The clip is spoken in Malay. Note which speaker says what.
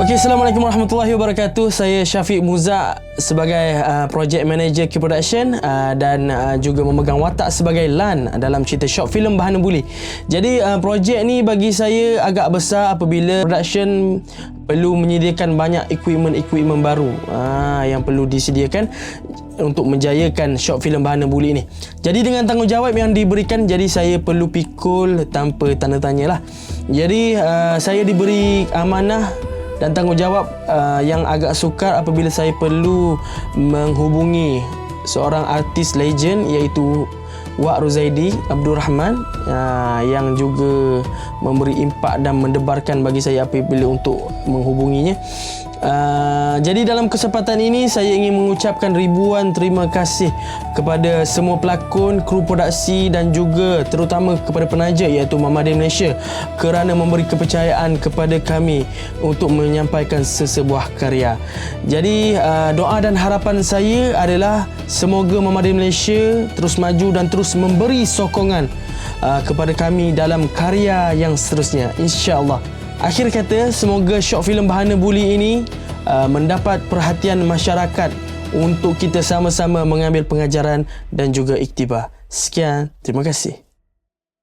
Speaker 1: Okey, Assalamualaikum warahmatullahi wabarakatuh. Saya Syafiq Muza sebagai uh, Project Manager Q Production uh, dan uh, juga memegang watak sebagai Lan dalam cerita short film Bahana Buli. Jadi uh, projek ni bagi saya agak besar apabila production perlu menyediakan banyak equipment-equipment baru uh, yang perlu disediakan untuk menjayakan short film Bahana Buli ni. Jadi dengan tanggungjawab yang diberikan jadi saya perlu pikul tanpa tanda tanya lah. Jadi uh, saya diberi amanah dan tanggungjawab uh, yang agak sukar apabila saya perlu menghubungi seorang artis legend iaitu Wak Ruzaidi Abdul Rahman uh, yang juga memberi impak dan mendebarkan bagi saya apabila untuk menghubunginya Uh, jadi dalam kesempatan ini saya ingin mengucapkan ribuan terima kasih kepada semua pelakon, kru produksi dan juga terutama kepada penaja iaitu Mama Day Malaysia kerana memberi kepercayaan kepada kami untuk menyampaikan sesebuah karya. Jadi uh, doa dan harapan saya adalah semoga Mama Day Malaysia terus maju dan terus memberi sokongan uh, kepada kami dalam karya yang seterusnya insya-Allah. Akhir kata, semoga short filem Bahana Buli ini uh, mendapat perhatian masyarakat untuk kita sama-sama mengambil pengajaran dan juga iktibar. Sekian, terima kasih.